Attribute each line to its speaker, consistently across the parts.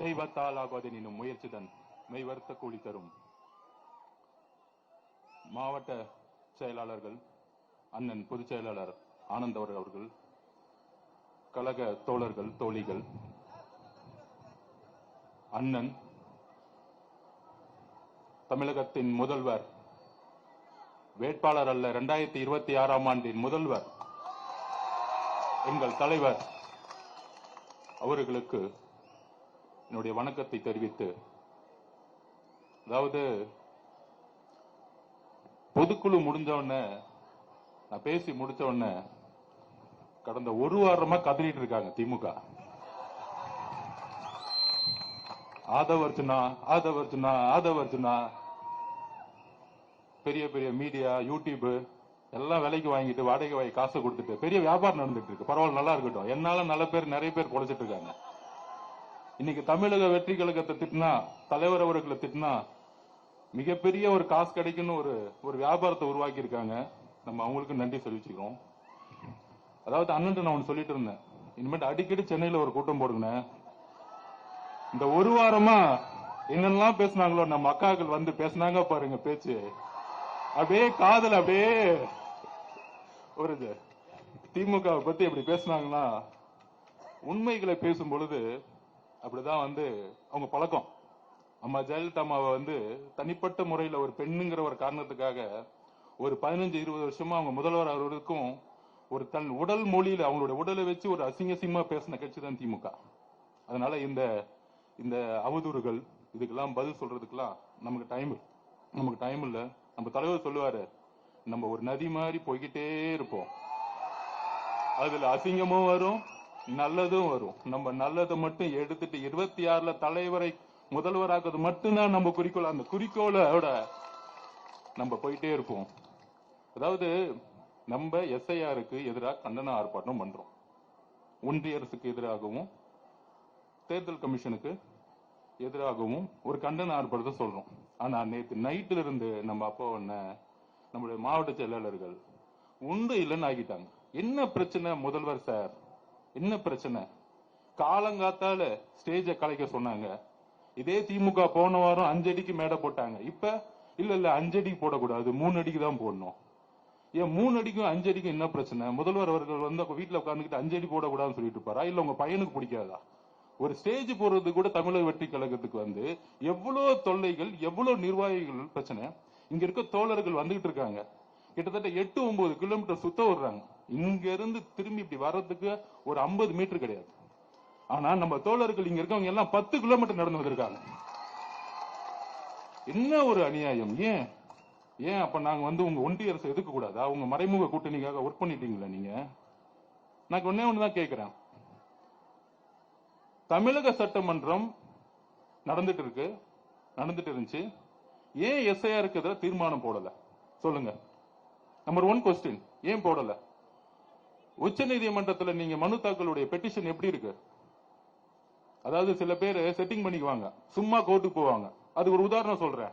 Speaker 1: தெய்வத்தால் ஆகாதெனினும் முயற்சிதன் மெய்வருத்த கூலி தரும். மாவட்ட செயலாளர்கள் அண்ணன் பொதுச் செயலாளர் ஆனந்தவர் அவர்கள் கழக தோழர்கள் தோழிகள் அண்ணன் தமிழகத்தின் முதல்வர் வேட்பாளர் அல்ல இரண்டாயிரத்தி இருபத்தி ஆறாம் ஆண்டின் முதல்வர் எங்கள் தலைவர் அவர்களுக்கு என்னுடைய வணக்கத்தை தெரிவித்து அதாவது பொதுக்குழு முடிஞ்ச உடனே நான் பேசி முடிச்ச உடனே கடந்த ஒரு வாரமா கதறிட்டு இருக்காங்க திமுக. ஆதவர்ஜுனா ஆதவர்ஜுனா ஆதவர்ஜுனா பெரிய பெரிய மீடியா யூடியூப் எல்லாம் விலைக்கு வாங்கிட்டு வாடகை வாங்கி காசு கொடுத்துட்டு பெரிய வியாபாரம் நடந்துட்டு இருக்கு. பரவாயில்ல நல்லா இருக்கட்டும். என்னால நல்ல பேர் நிறைய பேர் பொழைச்சிட்டு இருக்காங்க. இன்னைக்கு தமிழக வெற்றி கழகத்தை திட்டினா தலைவர் அவர்களை திட்டினா மிகப்பெரிய ஒரு காசு கிடைக்குன்னு ஒரு ஒரு வியாபாரத்தை உருவாக்கி இருக்காங்க நம்ம அவங்களுக்கு நன்றி தெரிவிச்சுக்கிறோம். அதாவது அண்ணன் நான் ஒன்று சொல்லிட்டு இருந்தேன். இனிமேட்டு அடிக்கடி சென்னையில் ஒரு கூட்டம் போடுங்க இந்த ஒரு வாரமா என்னெல்லாம் பேசுனாங்களோ நம்ம அக்காக்கள் வந்து பேசுனாங்க பாருங்க பேச்சு. அப்படியே காதல் அப்படியே ஒரு இது. பத்தி எப்படி பேசினாங்கன்னா உண்மைகளை பேசும் பொழுது அப்படிதான் வந்து அவங்க பழக்கம். அம்மா ஜெயலலிதா அம்மாவை வந்து தனிப்பட்ட முறையில ஒரு பெண்ணுங்கிற ஒரு காரணத்துக்காக ஒரு பதினஞ்சு இருபது வருஷமா அவங்க முதல்வர் அவர்களுக்கும் ஒரு தன் உடல் மொழியில அவங்களோட உடலை வச்சு ஒரு அசிங்க அசிங்கமா பேசின கட்சி தான் திமுக. அதனால இந்த இந்த அவதூறுகள் இதுக்கெல்லாம் பதில் சொல்றதுக்கெல்லாம் நமக்கு டைம் நமக்கு டைம் இல்ல. நம்ம தலைவர் சொல்லுவாரு நம்ம ஒரு நதி மாதிரி போய்கிட்டே இருப்போம். அதுல அசிங்கமும் வரும் நல்லதும் வரும். நம்ம நல்லதை மட்டும் எடுத்துட்டு இருபத்தி ஆறுல தலைவரை முதல்வராக்குறது மட்டும்தான் நம்ம குறிக்கோள்? அந்த குறிக்கோளோட நம்ம போயிட்டே இருப்போம். அதாவது நம்ம எஸ்ஐஆருக்கு எதிராக கண்டன ஆர்ப்பாட்டம் பண்றோம். ஒன்றிய அரசுக்கு எதிராகவும் தேர்தல் கமிஷனுக்கு எதிராகவும் ஒரு கண்டன ஆர்ப்பாட்டத்தை சொல்றோம். ஆனா நேற்று நைட்ல இருந்து நம்ம அப்பா நம்மளுடைய மாவட்ட செயலாளர்கள் உண்டு இல்லைன்னு ஆகிட்டாங்க. என்ன பிரச்சனை முதல்வர் சார்? என்ன பிரச்சனை? காலங்காத்தால ஸ்டேஜ கலைக்க சொன்னாங்க. இதே திமுக போன வாரம் அஞ்சடிக்கு மேடை போட்டாங்க. இப்ப இல்ல இல்ல அஞ்சடிக்கு போடக்கூடாது. மூணு அடிக்கு தான் போடணும். ஏன் மூணு அடிக்கும் அஞ்சு அடிக்கும் என்ன பிரச்சனை? முதல்வர் அவர்கள் வந்து அப்ப வீட்டுல உட்காந்துக்கிட்டு அஞ்சடி போடக்கூடாதுன்னு சொல்லிட்டு இருப்பாரா? இல்ல உங்க பையனுக்கு பிடிக்காதா? ஒரு ஸ்டேஜ் போறது கூட தமிழக வெற்றி கழகத்துக்கு வந்து எவ்வளவு தொல்லைகள் எவ்வளவு நிர்வாகிகள் பிரச்சனை. இங்க இருக்க தோழர்கள் வந்துகிட்டு இருக்காங்க. கிட்டத்தட்ட எட்டு ஒன்பது கிலோமீட்டர் சுத்த விடுறாங்க. இங்க இருந்து திரும்பி இப்படி வர்றதுக்கு ஒரு ஐம்பது மீட்டர் கிடையாது. ஆனா நம்ம தோழர்கள் இங்க இருக்கவங்க எல்லாம் பத்து கிலோமீட்டர் நடந்து வந்திருக்காங்க. என்ன ஒரு அநியாயம்? ஏன்? ஏன் அப்ப நாங்க வந்து உங்க ஒன்றிய அரசு எதுக்க கூடாதா? உங்க மறைமுக கூட்டணிக்காக ஒர்க் பண்ணிட்டீங்களா நீங்க? நான் ஒன்னே ஒண்ணுதான் கேக்குறேன். தமிழக சட்டமன்றம் நடந்துட்டு இருக்கு. நடந்துட்டு இருந்துச்சு. ஏன் எஸ்ஐஆருக்கு எதிராக தீர்மானம் போடல? சொல்லுங்க. நம்பர் ஒன் கொஸ்டின் ஏன் போடல? உச்ச நீதிமன்றத்தில் நீங்க மனு தாக்கலுடைய பெட்டிஷன் எப்படி இருக்கு? அதாவது சில பேர் செட்டிங் பண்ணிக்குவாங்க. சும்மா கோர்ட்டுக்கு போவாங்க. அது ஒரு உதாரணம் சொல்றேன்.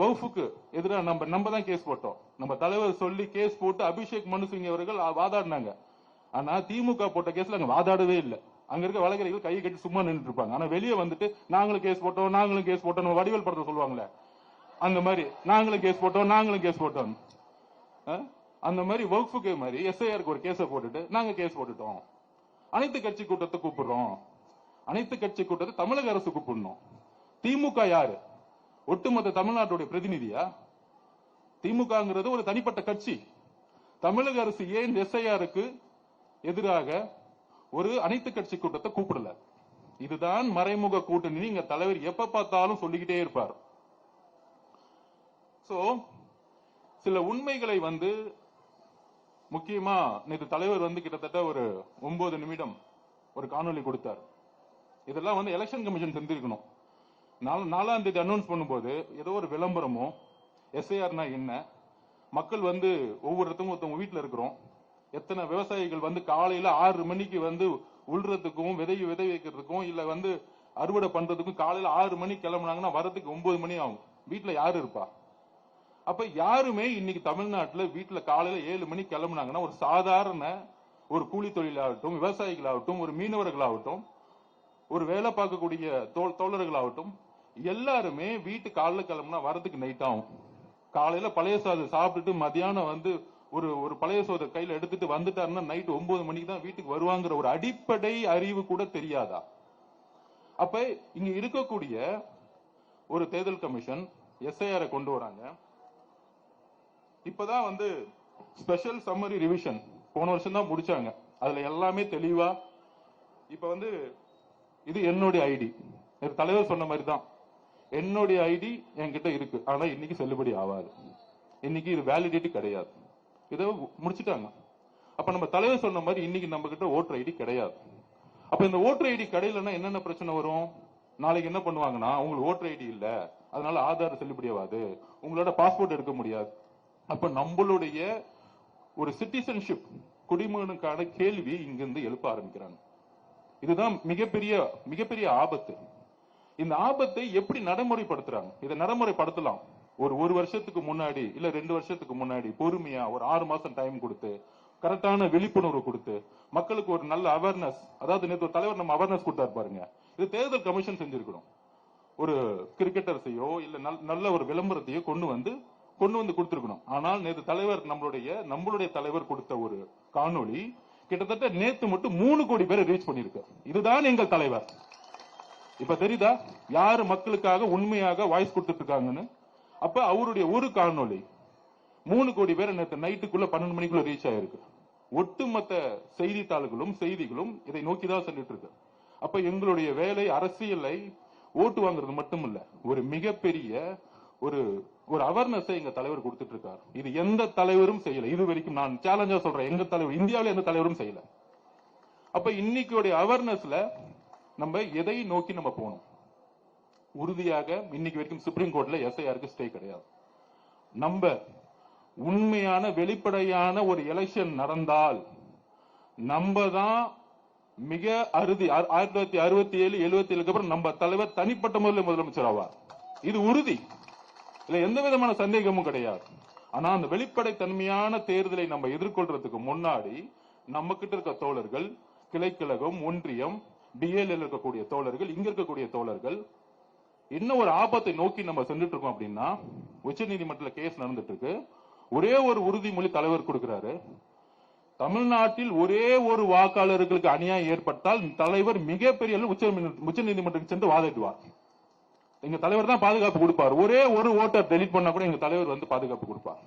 Speaker 1: வவுஃபுக்கு எதிராக நம்ம நம்ம தான் கேஸ் போட்டோம். நம்ம தலைவர் சொல்லி கேஸ் போட்டு அபிஷேக் மனு சிங் அவர்கள் வாதாடினாங்க. ஆனா திமுக போட்ட கேஸ்ல அங்க வாதாடவே இல்லை. அங்க இருக்க வழக்கறிஞர்கள் கையை கட்டி சும்மா நின்றுட்டு இருப்பாங்க. ஆனா வெளியே வந்துட்டு நாங்களும் கேஸ் போட்டோம் நாங்களும் கேஸ் போட்டோம் நம்ம வடிவேல் படத்தை சொல்லுவாங்களே. அந்த மாதிரி நாங்களும் கேஸ் போட்டோம் நாங்களும் கேஸ் போட்டோம். அந்த மாதிரி வகுப்புக்கு மாதிரி எஸ்ஐஆருக்கு ஒரு கேஸை போட்டுட்டு நாங்க கேஸ் போட்டுட்டோம். அனைத்து கட்சி கூட்டத்தை கூப்பிடுறோம். அனைத்து கட்சி கூட்டத்தை தமிழக அரசு கூப்பிடணும். திமுக யாரு? ஒட்டுமொத்த தமிழ்நாட்டுடைய பிரதிநிதியா? திமுகங்கிறது ஒரு தனிப்பட்ட கட்சி. தமிழக அரசு ஏன் எஸ்ஐஆருக்கு எதிராக ஒரு அனைத்து கட்சி கூட்டத்தை கூப்பிடல? இதுதான் மறைமுக கூட்டணி. இங்க தலைவர் எப்ப பார்த்தாலும் சொல்லிக்கிட்டே இருப்பார். சோ சில உண்மைகளை வந்து முக்கியமா நேற்று தலைவர் வந்து கிட்டத்தட்ட ஒரு ஒன்பது நிமிடம் ஒரு காணொளி கொடுத்தார். இதெல்லாம் வந்து எலெக்ஷன் கமிஷன் செஞ்சிருக்கணும் நாலு- நாலாம் தேதி அனௌன்ஸ் பண்ணும்போது ஏதோ ஒரு விளம்பரமோ எஸ்ஐஆர்னா என்ன மக்கள் வந்து ஒவ்வொருத்தவங்க ஒருத்தவங்க வீட்டில் இருக்கிறோம். எத்தனை விவசாயிகள் வந்து காலையில ஆறு மணிக்கு வந்து உள்றதுக்கும் விதை விதை வைக்கிறதுக்கும் இல்ல வந்து அறுவடை பண்றதுக்கும் காலையில ஆறு மணிக்கு கிளம்புனாங்கன்னா வரதுக்கு ஒன்பது மணி ஆகும். வீட்டுல யாரு இருப்பா? அப்ப யாருமே இன்னைக்கு தமிழ்நாட்டுல வீட்டுல காலையில ஏழு மணிக்கு கிளம்புனாங்கன்னா ஒரு சாதாரண ஒரு கூலி தொழிலாகட்டும் விவசாயிகளாகட்டும் ஒரு மீனவர்களாகட்டும் ஒரு வேலை பார்க்கக்கூடிய தோழர்களாகட்டும் எல்லாருமே வீட்டு காலைல கிளம்புனா வரதுக்கு நைட் ஆகும். காலையில பழைய சாதம் சாப்பிட்டுட்டு மதியானம் வந்து ஒரு ஒரு பழைய சோதை கையில எடுத்துட்டு வந்துட்டாருன்னா நைட் ஒன்பது மணிக்கு தான் வீட்டுக்கு வருவாங்கிற ஒரு அடிப்படை அறிவு கூட தெரியாதா? அப்ப இங்க இருக்கக்கூடிய ஒரு தேர்தல் கமிஷன் எஸ்ஐஆரை கொண்டு வராங்க. இப்பதான் வந்து ஸ்பெஷல் சம்மரி ரிவிஷன் போன வருஷம் தான் முடிச்சாங்க. அதுல எல்லாமே தெளிவா இப்ப வந்து இது என்னுடைய ஐடி தலைவர் சொன்ன மாதிரி தான் என்னுடைய ஐடி என்கிட்ட இருக்கு. ஆனா இன்னைக்கு செல்லுபடி ஆகாது இன்னைக்கு இது வேலிடிட்டி கிடையாது. இதை முடிச்சுட்டாங்க. அப்ப நம்ம தலைவர் சொன்ன மாதிரி இன்னைக்கு நம்ம கிட்ட ஓட்டர் ஐடி கிடையாது. அப்ப இந்த ஓட்டர் ஐடி கிடையிலன்னா என்னென்ன பிரச்சனை வரும்? நாளைக்கு என்ன பண்ணுவாங்கன்னா உங்களுக்கு ஓட்டர் ஐடி இல்ல. அதனால ஆதார் செல்லுபடியாகாது உங்களோட பாஸ்போர்ட் எடுக்க முடியாது. அப்ப நம்மளுடைய ஒரு சிட்டிசன்ஷிப் குடிமகனுக்கான கேள்வி இங்கிருந்து எழுப்ப ஆரம்பிக்கிறாங்க. இதுதான் மிகப்பெரிய மிகப்பெரிய ஆபத்து. இந்த ஆபத்தை எப்படி நடைமுறைப்படுத்துறாங்க? இதை நடைமுறைப்படுத்தலாம். ஒரு ஒரு வருஷத்துக்கு முன்னாடி இல்ல ரெண்டு வருஷத்துக்கு முன்னாடி பொறுமையா ஒரு ஆறு மாசம் டைம் கொடுத்து கரெக்டான விழிப்புணர்வு கொடுத்து மக்களுக்கு ஒரு நல்ல அவேர்னஸ் அதாவது நேற்று ஒரு தலைவர் நம்ம அவேர்னஸ் கொடுத்தாரு பாருங்க. இது தேர்தல் கமிஷன் செஞ்சிருக்கணும். ஒரு கிரிக்கெட்டர்ஸையோ இல்ல நல்ல- நல்ல ஒரு விளம்பரத்தையோ கொண்டு வந்து கொண்டு வந்து கொடுத்திருக்கணும். ஆனால் நேற்று தலைவர் நம்மளுடைய நம்மளுடைய தலைவர் கொடுத்த ஒரு காணொளி கிட்டத்தட்ட நேத்து மட்டும் மூணு கோடி பேரை ரீச் பண்ணிருக்கு இதுதான் எங்கள் தலைவர். இப்ப தெரியுதா? யாரு மக்களுக்காக உண்மையாக வாய்ஸ் கொடுத்துட்டு இருக்காங்கன்னு அப்ப அவருடைய ஒரு காணொளி மூணு கோடி பேர் நேற்று நைட்டுக்குள்ள பன்னெண்டு மணிக்குள்ள ரீச் ஆயிருக்கு. ஒட்டுமொத்த செய்தித்தாள்களும் செய்திகளும் இதை நோக்கி தான் சென்றுட்டு இருக்கு அப்ப எங்களுடைய வேலை அரசியலை ஓட்டு வாங்குறது மட்டும் இல்ல ஒரு மிகப்பெரிய ஒரு ஒரு அவேர்னஸை எங்க தலைவர் கொடுத்துட்டு இருக்காரு இது எந்த தலைவரும் செய்யல. இது வரைக்கும் நான் சேலஞ்சா சொல்றேன். எங்க தலைவர் இந்தியாவில எந்த தலைவரும் செய்யல. அப்ப இன்னைக்கு அவேர்னஸ்ல நம்ம எதை நோக்கி நம்ம போகணும்? உறுதியாக இன்னைக்கு வரைக்கும் சுப்ரீம் கோர்ட்ல எஸ்ஐஆருக்கு ஸ்டே கிடையாது. நம்ம உண்மையான வெளிப்படையான ஒரு எலெக்ஷன் நடந்தால் நம்ம தான் மிக அறுதி ஆயிரத்தி தொள்ளாயிரத்தி அறுபத்தி ஏழு எழுபத்தி ஏழுக்கு அப்புறம் நம்ம தலைவர் தனிப்பட்ட முறையில் முதலமைச்சர் ஆவார். இது உறுதி. இதுல எந்த விதமான சந்தேகமும் கிடையாது. ஆனா அந்த வெளிப்படை தன்மையான தேர்தலை நம்ம எதிர்கொள்றதுக்கு முன்னாடி நம்ம கிட்ட இருக்க தோழர்கள் கிளைக்கழகம் ஒன்றியம் டிஎல் இருக்கக்கூடிய தோழர்கள் இங்க இருக்கக்கூடிய தோழர்கள் என்ன ஒரு ஆபத்தை நோக்கி நம்ம சென்றுட்டு இருக்கோம் அப்படின்னா உச்ச நீதிமன்றத்தில் கேஸ் நடந்துட்டு இருக்கு ஒரே ஒரு உறுதிமொழி தலைவர் கொடுக்கிறாரு. தமிழ்நாட்டில் ஒரே ஒரு வாக்காளர்களுக்கு அநியாயம் ஏற்பட்டால் தலைவர் மிகப்பெரிய உச்ச உச்ச நீதிமன்றத்துக்கு சென்று வாதிடுவார். எங்க தலைவர் தான் பாதுகாப்பு கொடுப்பார். ஒரே ஒரு ஓட்டர் டெலிட் பண்ணா கூட எங்க தலைவர் வந்து பாதுகாப்பு கொடுப்பார்.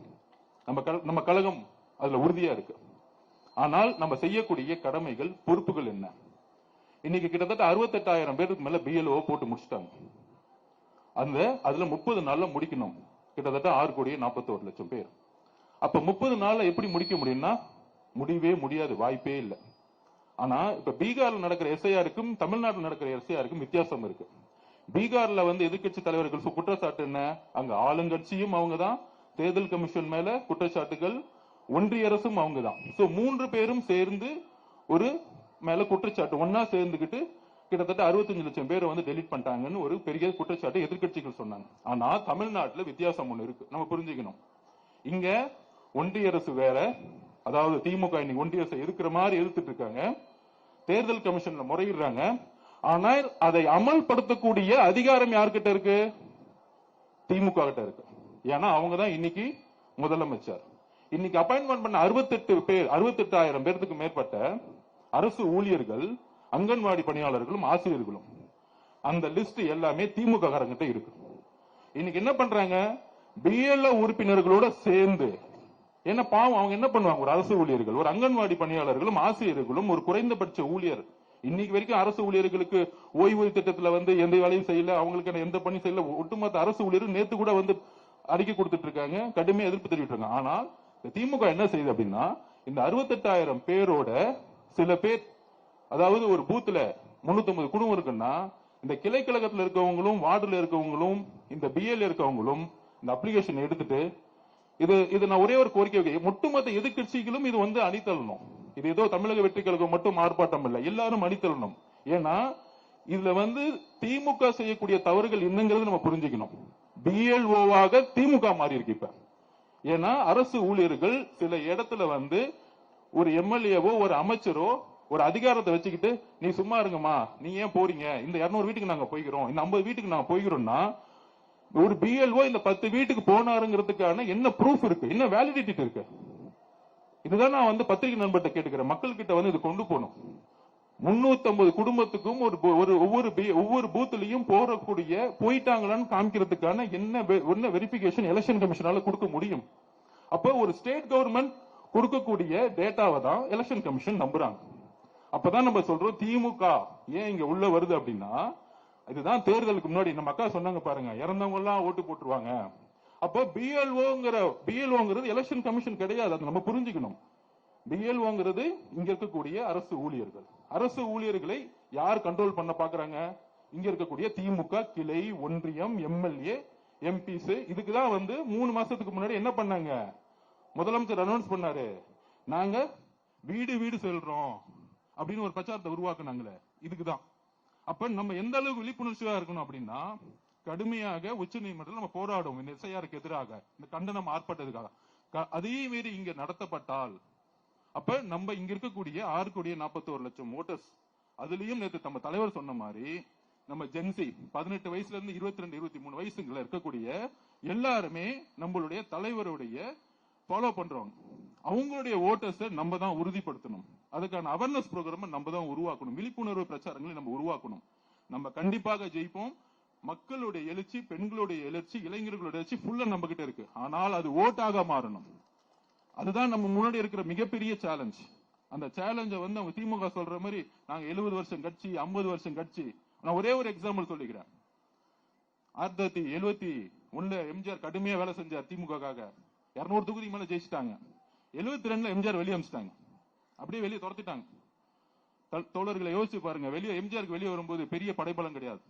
Speaker 1: நம்ம கழ- நம்ம கழகம் அதுல உறுதியா இருக்கு. ஆனால் நம்ம செய்யக்கூடிய கடமைகள் பொறுப்புகள் என்ன? இன்னைக்கு கிட்டத்தட்ட அறுபத்தெட்டாயிரம் பேருக்கு மேல பிஎல்ஓ போட்டு முடிச்சிட்டாங்க. அந்த அதுல முப்பது நாள்ல முடிக்கணும். கிட்டத்தட்ட ஆறு கோடியே நாற்பத்தோரு லட்சம் பேர். அப்ப முப்பது நாள்ல எப்படி முடிக்க முடியும்னா முடியவே முடியாது வாய்ப்பே இல்லை. ஆனா இப்ப பீகார்ல நடக்கிற எஸ்ஐஆருக்கும் தமிழ்நாட்டில் நடக்கிற எஸ்ஐஆருக்கும் வித்தியாசம் இருக்கு. பீகார்ல வந்து எதிர்க்கட்சி தலைவர்கள் குற்றச்சாட்டு என்ன? அங்க ஆளுங்கட்சியும் அவங்கதான். தேர்தல் கமிஷன் மேல குற்றச்சாட்டுகள் ஒன்றிய அரசும் அவங்கதான். சோ மூன்று பேரும் சேர்ந்து ஒரு மேல குற்றச்சாட்டு ஒன்னா சேர்ந்துகிட்டு கிட்டத்தட்ட 65 லட்சம் பேரை வந்து டெலிட் பண்ணிட்டாங்கன்னு ஒரு பெரிய குற்றச்சாட்டு எதிர்க்கட்சிகள் சொன்னாங்க. ஆனா தமிழ்நாட்டுல வித்தியாசம் ஒண்ணு இருக்கு. நம்ம புரிஞ்சுக்கணும். இங்க ஒன்றிய அரசு வேற அதாவது திமுக இன்னைக்கு ஒன்றிய அரசு எதிர்க்கிற மாதிரி எதிர்த்துட்டு இருக்காங்க. தேர்தல் கமிஷன்ல முறையிடுறாங்க. ஆனால் அதை அமல்படுத்தக்கூடிய அதிகாரம் யார்கிட்ட இருக்கு? திமுக கிட்ட இருக்கு. ஏன்னா அவங்க தான் இன்னைக்கு முதலமைச்சர். இன்னைக்கு அப்பாயின்மெண்ட் பண்ண 68 பேர் அறுபத்தெட்டாயிரம் பேர்த்துக்கு மேற்பட்ட அரசு ஊழியர்கள் அங்கன்வாடி பணியாளர்களும் ஆசிரியர்களும். அந்த லிஸ்ட் எல்லாமே திமுக காரங்கிட்ட இருக்கு. இன்னைக்கு என்ன பண்றாங்க? பிஎல்ஓ உறுப்பினர்களோட சேர்ந்து என்ன பாவம் அவங்க என்ன பண்ணுவாங்க? ஒரு அரசு ஊழியர்கள் ஒரு அங்கன்வாடி பணியாளர்களும் ஆசிரியர்களும் ஒரு குறைந்தபட்ச ஊழியர் இன்னைக்கு வரைக்கும் அரசு ஊழியர்களுக்கு ஓய்வூதிய திட்டத்துல வந்து எந்த வேலையும் செய்யல அவங்களுக்கு எந்த பணி செய்யல. ஒட்டுமொத்த அரசு ஊழியர் நேத்து கூட வந்து அறிக்கை கொடுத்துட்டு இருக்காங்க. கடுமையா எதிர்ப்பு தெரிவிட்டு இருக்காங்க. ஆனால் திமுக என்ன செய்யுது அப்படின்னா இந்த அறுபத்தெட்டாயிரம் பேரோட சில பேர் அதாவது ஒரு பூத்துல 350 குடும்பம் இருக்குன்னா இந்த கிளை கழகத்துல இருக்கவங்களும் வார்டுல இருக்கவங்களும் இந்த பிஎல் இருக்கவங்களும் இந்த அப்ளிகேஷன் எடுத்துட்டு இது இது நான் ஒரே ஒரு கோரிக்கை ஒட்டுமொத்த எதிர்க்கட்சிகளும் இது வந்து அணித்தள்ளணும் இது ஏதோ தமிழக வெற்றி கழகம் மட்டும் ஆர்ப்பாட்டம் இல்ல எல்லாரும் அணித்தள்ளணும் ஏன்னா இதுல வந்து திமுக செய்யக்கூடிய தவறுகள் என்னங்கிறது நம்ம புரிஞ்சுக்கணும். பிஎல்ஓவாக திமுக மாறி இருக்கு இப்ப. ஏன்னா அரசு ஊழியர்கள் சில இடத்துல வந்து ஒரு எம்எல்ஏவோ ஒரு அமைச்சரோ ஒரு அதிகாரத்தை வச்சுக்கிட்டு நீ சும்மா இருங்கம்மா நீ ஏன் போறீங்க? இந்த 200 வீட்டுக்கு நாங்க போய்க்கிறோம். இந்த 50 வீட்டுக்கு நாங்க போய்க்கிறோம்னா ஒரு பிஎல்ஓ இந்த பத்து வீட்டுக்கு போனாருங்கிறதுக்கான என்ன ப்ரூஃப் இருக்கு? என்ன வேலிடிட்டி இருக்கு? இதுதான் நான் வந்து பத்திரிகை நண்பர்கிட்ட கேட்டுக்கிறேன். மக்கள் கிட்ட வந்து இது கொண்டு போகணும். 350 குடும்பத்துக்கும் ஒரு ஒரு ஒவ்வொரு ஒவ்வொரு பூத்துலயும் போறக்கூடிய போயிட்டாங்களான்னு காமிக்கிறதுக்கான என்ன வெ- என்ன வெரிபிகேஷன் எலெக்ஷன் கமிஷனால கொடுக்க முடியும்? அப்ப ஒரு ஸ்டேட் கவர்மெண்ட் கொடுக்கக்கூடிய டேட்டாவை தான் எலெக்ஷன் கமிஷன் நம்புறாங்க. அப்பதான் நம்ம சொல்றோம் திமுக ஏன் இங்க உள்ள வருது அப்படின்னா இதுதான் தேர்தலுக்கு முன்னாடி நம்ம அக்கா சொன்னாங்க பாருங்க இறந்தவங்க எல்லாம் ஓட்டு போட்டுருவாங்க. அப்ப பிஎல்ஓங்கிற பிஎல்ஓங்கிறது எலெக்ஷன் கமிஷன் கிடையாது. அது நம்ம புரிஞ்சுக்கணும். பிஎல்ஓங்கிறது இங்க இருக்கக்கூடிய அரசு ஊழியர்கள். அரசு ஊழியர்களை யார் கண்ட்ரோல் பண்ண பாக்குறாங்க? இங்க இருக்கக்கூடிய திமுக கிளை ஒன்றியம் எம்எல்ஏ எம்பிஸ் இதுக்கு தான் வந்து மூணு மாசத்துக்கு முன்னாடி என்ன பண்ணாங்க? முதலமைச்சர் அனௌன்ஸ் பண்ணாரு. நாங்க வீடு வீடு செல்றோம் அப்படின்னு ஒரு பிரச்சாரத்தை உருவாக்குனாங்களே. இதுக்கு தான் அப்ப நம்ம எந்த அளவுக்கு விழிப்புணர்ச்சியா இருக்கணும் அப்படின்னா கடுமையாக உச்ச நீதிமன்றத்தில் நம்ம போராடுவோம். இந்த எஸ்ஐஆருக்கு எதிராக இந்த கண்டனம் ஆர்ப்பாட்டத்துக்காக. க- அதே மீறி இங்க நடத்தப்பட்டால் அப்ப நம்ம இங்க இருக்கக்கூடிய ஆறு கோடியே நாற்பத்தோரு லட்சம் ஓட்டர்ஸ் அதுலயும் நேத்து நம்ம தலைவர் சொன்ன மாதிரி நம்ம ஜென்சி பதினெட்டு வயசுல இருந்து இருபத்தி ரெண்டு இருபத்தி மூணு வயசுங்கள இருக்கக்கூடிய எல்லாருமே நம்மளுடைய தலைவருடைய ஃபாலோ பண்றவங்க. அவங்களுடைய ஓட்டர்ஸை நம்ம தான் உறுதிப்படுத்தணும். அதுக்கான அவேர்னஸ் ப்ரோக்ராம் நம்ம தான் உருவாக்கணும். விழிப்புணர்வு பிரச்சாரங்களை நம்ம உருவாக்கணும். நம்ம கண்டிப்பாக ஜெயிப்போம். மக்களுடைய எழுச்சி பெண்களுடைய எழுச்சி இளைஞர்களுடைய எழுச்சி ஃபுல்லா நம்ம கிட்ட இருக்கு. ஆனால் அது ஓட்டாக மாறணும். அதுதான் நம்ம முன்னாடி இருக்கிற மிகப்பெரிய சேலஞ்ச் அந்த சேலஞ்ச வந்து அவங்க திமுக சொல்ற மாதிரி நாங்க எழுபது வருஷம் கட்சி 50 வருஷம் கட்சி. நான் ஒரே ஒரு எக்ஸாம்பிள் சொல்லிக்கிறேன். ஆயிரத்தி தொள்ளாயிரத்தி எழுபத்தி ஒண்ணுல எம்ஜிஆர் கடுமையா வேலை செஞ்சார் திமுகக்காக. இருநூறு தொகுதி மேல ஜெயிச்சிட்டாங்க. எழுபத்தி ரெண்டுல எம்ஜிஆர் வெளியே அமிச்சிட்டாங்க. அப்படியே வெளியே துரத்திட்டாங்க. தோழர்களை யோசிச்சு பாருங்க. வெளியே எம்ஜிஆருக்கு வெளியே வரும்போது பெரிய படைபலம் கிடையாது.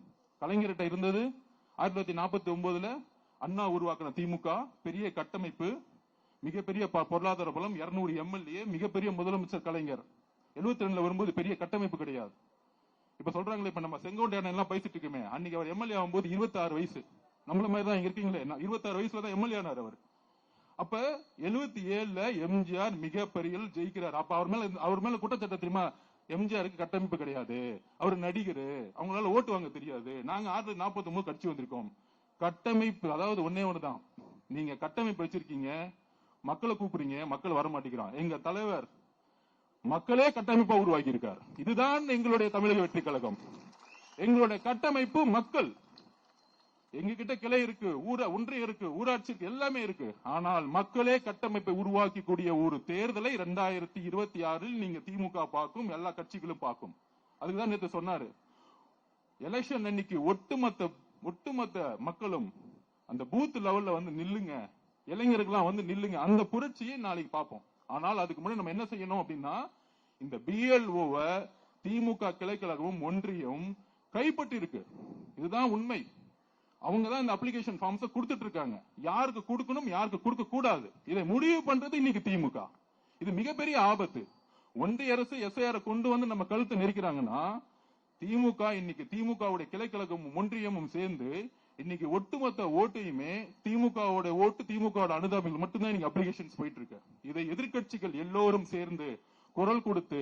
Speaker 1: கலைஞர்கிட்ட இருந்தது. ஆயிரத்தி தொள்ளாயிரத்தி நாற்பத்தி ஒன்பதுல அண்ணா உருவாக்கின திமுக பெரிய கட்டமைப்பு மிகப்பெரிய ப- பொருளாதார பலம் 200 எம்எல்ஏ மிகப்பெரிய முதலமைச்சர் கலைஞர். 72 ரெண்டுல வரும்போது பெரிய கட்டமைப்பு கிடையாது. இப்ப சொல்றாங்களே இப்ப நம்ம செங்கோட்டையான எல்லாம் பேசிட்டு இருக்கோமே. அன்னைக்கு அவர் எம்எல்ஏ ஆகும்போது 26 வயசு. நம்மள மாதிரி தான் இங்க இருக்கீங்களே. நான் 26 வயசுல தான் எம்எல்ஏ ஆனார் அவர். அப்ப 77 ஏழுல எம்ஜிஆர் மிகப்பெரிய ஜெயிக்கிறார். அப்ப அவர் மேல அவர் மேல குற்றச்சாட்டு தெரியுமா? எம்ஜிஆருக்கு கட்டமைப்பு கிடையாது. அவர் நடிகர். அவங்களால ஓட்டு வாங்க தெரியாது. நாங்க ஆறு நாற்பத்தி ஒன்பது கட்சி வந்திருக்கோம். கட்டமைப்பு அதாவது ஒன்னே ஒண்ணுதான் நீங்க கட்டமைப்பு வச்சிருக்கீங்க. மக்களை கூப்பிடுறீங்க. மக்கள் வர மாட்டேங்கிறான் எங்க தலைவர் மக்களே கட்டமைப்பா உருவாக்கி இருக்கார் இதுதான் எங்களுடைய தமிழக வெற்றி கழகம். எங்களுடைய கட்டமைப்பு மக்கள். எங்ககிட்ட கிளை இருக்கு ஊர ஒன்றியம் இருக்கு ஊராட்சி இருக்கு எல்லாமே இருக்கு. ஆனால் மக்களே கட்டமைப்பை உருவாக்கி கூடிய ஒரு தேர்தலை ரெண்டாயிரத்தி இருபத்தி ஆறில் நீங்க திமுக பார்க்கும் எல்லா கட்சிகளும் பார்க்கும். அதுக்குதான் நேற்று சொன்னாரு. எலெக்ஷன் அன்னைக்கு ஒட்டுமொத்த ஒட்டுமொத்த மக்களும் அந்த பூத் லெவல்ல வந்து நில்லுங்க. இளைஞர்கள்லாம் வந்து நில்லுங்க. அந்த புரட்சியை நாளைக்கு பார்ப்போம். ஆனால் அதுக்கு முன்னாடி நம்ம என்ன செய்யணும் அப்படின்னா இந்த பிஎல்ஓவை திமுக கிளைக்கழகமும் ஒன்றியம் கைப்பற்றி இருக்கு இதுதான் உண்மை. அவங்க தான் இந்த அப்ளிகேஷன் ஃபார்ம்ஸ் கொடுத்துட்டு இருக்காங்க. யாருக்கு கொடுக்கணும் யாருக்கு கொடுக்க கூடாது. இதை முடிவு பண்றது இன்னைக்கு திமுக. இது மிகப்பெரிய ஆபத்து. ஒன்றிய அரசு எஸ்ஐஆர் கொண்டு வந்து நம்ம கழுத்தை நெரிக்கிறாங்கன்னா திமுக இன்னைக்கு திமுகவுடைய கிளைக்கழகமும் ஒன்றியமும் சேர்ந்து இன்னைக்கு ஒட்டுமொத்த ஓட்டையுமே திமுகவோட ஓட்டு திமுகவோட அனுதாபிகள் மட்டும்தான் இன்னைக்கு அப்ளிகேஷன்ஸ் போயிட்டு இருக்கு இதை எதிர்க்கட்சிகள் எல்லோரும் சேர்ந்து குரல் கொடுத்து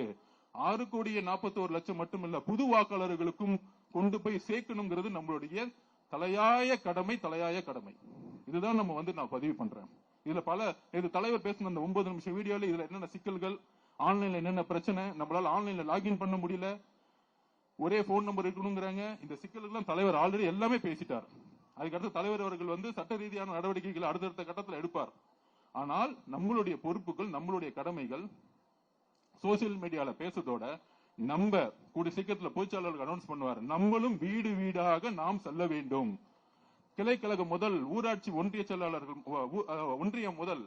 Speaker 1: ஆறு கோடியே நாற்பத்தோரு லட்சம் மட்டுமல்ல புது வாக்காளர்களுக்கும் கொண்டு போய் சேர்க்கணுங்கிறது நம்மளுடைய தலையாய கடமை தலையாய கடமை. இதுதான் நம்ம வந்து நான் பதிவு பண்றேன். இதுல பல இது தலைவர் பேசின அந்த ஒன்பது நிமிஷம் வீடியோல இதுல என்னென்ன சிக்கல்கள் ஆன்லைன்ல என்னென்ன பிரச்சனை நம்மளால ஆன்லைன்ல லாகின் பண்ண முடியல ஒரே போன் நம்பர் இருக்கணுங்கிறாங்க. இந்த சிக்கல்கள்லாம் தலைவர் ஆல்ரெடி எல்லாமே பேசிட்டார். அதுக்கடுத்து தலைவர் அவர்கள் வந்து சட்ட ரீதியான நடவடிக்கைகள் அடுத்தடுத்த கட்டத்தில் எடுப்பார். ஆனால் நம்மளுடைய பொறுப்புகள் நம்மளுடைய கடமைகள் சோசியல் மீடியால பேசுறதோட நம்ம கூடிய சீக்கிரத்துல பொதுச்சாளருக்கு அனௌன்ஸ் பண்ணுவார். நம்மளும் வீடு வீடாக நாம் செல்ல வேண்டும். கிளைக்கழகம் முதல் ஊராட்சி ஒன்றிய செயலாளர்கள் ஒன்றியம் முதல்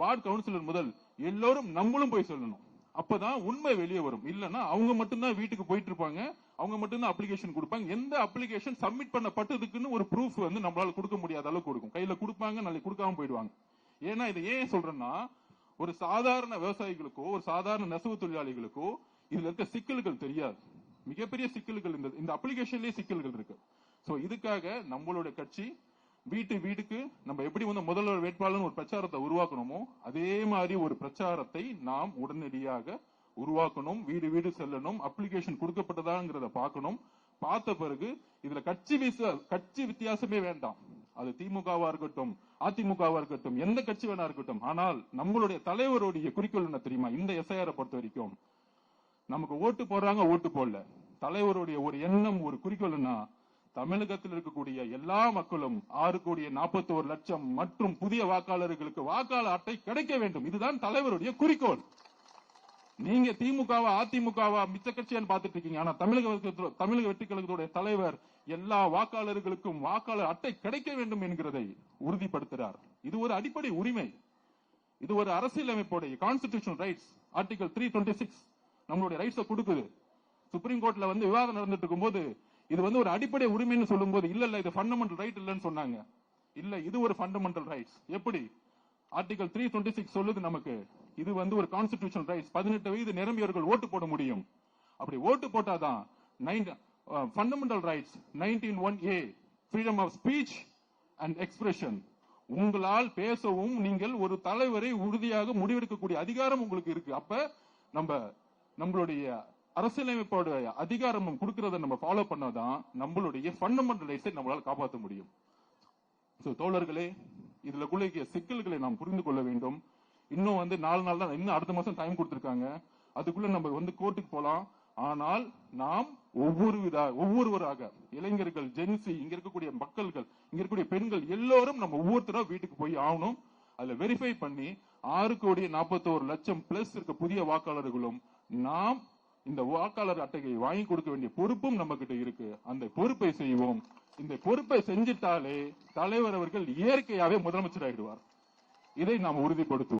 Speaker 1: வார்டு கவுன்சிலர் முதல் எல்லோரும் நம்மளும் போய் சொல்லணும். அப்பதான் உண்மை வெளியே வரும். இல்லைன்னா அவங்க மட்டும்தான் வீட்டுக்கு போயிட்டு இருப்பாங்க. அவங்க மட்டும்தான் அப்ளிகேஷன் கொடுப்பாங்க. எந்த அப்ளிகேஷன் சப்மிட் பண்ணப்பட்டதுக்குன்னு ஒரு ப்ரூஃப் வந்து நம்மளால கொடுக்க முடியாத அளவுக்கு கொடுக்கும். கையில கொடுப்பாங்க நாளைக்கு கொடுக்காம போயிடுவாங்க. ஏன்னா இதை ஏன் சொல்றேன்னா ஒரு சாதாரண விவசாயிகளுக்கோ ஒரு சாதாரண நெசவு தொழிலாளிகளுக்கோ இதுல இருக்க சிக்கல்கள் தெரியாது. மிகப்பெரிய சிக்கல்கள் இந்த இந்த அப்ளிகேஷன்லயே சிக்கல்கள் இருக்கு. சோ இதுக்காக நம்மளோட கட்சி வீட்டு வீட்டுக்கு நம்ம எப்படி வந்து முதல்வர் வேட்பாளர் ஒரு பிரச்சாரத்தை உருவாக்கணுமோ அதே மாதிரி ஒரு பிரச்சாரத்தை நாம் உடனடியாக உருவாக்கணும் வீடு வீடு செல்லணும் அப்ளிகேஷன் கொடுக்கப்பட்டதாங்கிறத பார்க்கணும். பார்த்த பிறகு இதுல கட்சி கட்சி வித்தியாசமே வேண்டாம். அது திமுகவா இருக்கட்டும் அதிமுகவா இருக்கட்டும் எந்த கட்சி வேணா இருக்கட்டும். ஆனால் நம்மளுடைய தலைவருடைய குறிக்கோள் என்ன தெரியுமா? இந்த எஸ்ஐஆரை பொறுத்த வரைக்கும். நமக்கு ஓட்டு போடுறாங்க ஓட்டு போடல. தலைவருடைய ஒரு எண்ணம் ஒரு குறிக்கோள்னா தமிழகத்தில் இருக்கக்கூடிய எல்லா மக்களும் ஆறு கோடியே நாற்பத்தி ஒரு லட்சம் மற்றும் புதிய வாக்காளர்களுக்கு வாக்காளர் அட்டை கிடைக்க வேண்டும். இதுதான் தலைவருடைய குறிக்கோள். நீங்க திமுகவா அதிமுகவா மிச்ச கட்சியான்னு பாத்துட்டு இருக்கீங்க. ஆனா தமிழக தமிழக வெற்றி கழகத்துடைய தலைவர் எல்லா வாக்காளர்களுக்கும் வாக்காளர் அட்டை கிடைக்க வேண்டும் என்கிறதை உறுதிப்படுத்துகிறார் இது ஒரு அடிப்படை உரிமை. இது ஒரு அரசியலமைப்புடைய constitution rights article three twenty six நம்மளுடைய ரைட்ஸை கொடுக்குது. சுப்ரீம் கோர்ட்ல வந்து விவாதம் நடந்துட்டு இருக்கும்போது இது வந்து ஒரு அடிப்படை உரிமைன்னு சொல்லும்போது இல்ல இல்ல இது ஃபண்டமெண்டல் ரைட் இல்லைன்னு சொன்னாங்க. இல்ல இது ஒரு ஃபண்டமெண்டல் ரைட்ஸ் எப்படி? ஆர்டிகல் த்ரீ டுவெண்ட்டி சிக்ஸ் சொல்லுது நமக்கு இது வந்து ஒரு கான்ஸ்டிடியூஷன் ரைட்ஸ் பதினெட்டு வயது நிரம்பியவர்கள் ஓட்டு போட முடியும். அப்படி ஓட்டு போட்டாதான் fundamental rights nineteen one A freedom of speech and expression உங்களால் பேசவும் நீங்கள் ஒரு தலைவரை உறுதியாக முடிவெடுக்கக்கூடிய அதிகாரம் உங்களுக்கு இருக்கு. அப்ப நம்ம நம்மளுடைய அரசியலமைப்போடைய அதிகாரமும் கொடுக்கறத நம்ம ஃபாலோ பண்ணாதான் நம்மளுடைய ஃபண்டமெண்டல் ரைட்ஸை நம்மளால் காப்பாற்ற முடியும். ஸோ தோழர்களே இதுல குள்ளிய சிக்கல்களை நாம் புரிந்து கொள்ள வேண்டும். இன்னும் வந்து நாலு நாள் தான் இன்னும் அடுத்த மாசம் டைம் கொடுத்திருக்காங்க. அதுக்குள்ள நம்ம வந்து கோர்ட்டுக்கு போலாம். ஆனால் நாம் ஒவ்வொரு வித ஒவ்வொருவராக இளைஞர்கள் ஜென்சி இங்க இருக்கக்கூடிய மக்கள்கள் இங்க இருக்கக்கூடிய பெண்கள் எல்லோரும் நம்ம ஒவ்வொருத்தரும் வீட்டுக்கு போய் ஆகணும். அதுல வெரிஃபை பண்ணி ஆறு கோடி நாற்பத்தோரு லட்சம் பிளஸ் இருக்க புதிய வாக்காளர்களும் நாம் இந்த வாக்காளர் அட்டையை வாங்கி கொடுக்க வேண்டிய பொறுப்பும் நம்ம கிட்ட இருக்கு. அந்த பொறுப்பை செய்வோம். இந்த பொறுப்பை செஞ்சிட்டாலே தலைவர் அவர்கள் இயற்கையாவே முதலமைச்சர் ஆயிடுவார் இதை நாம் உறுதிப்படுத்துவோம்.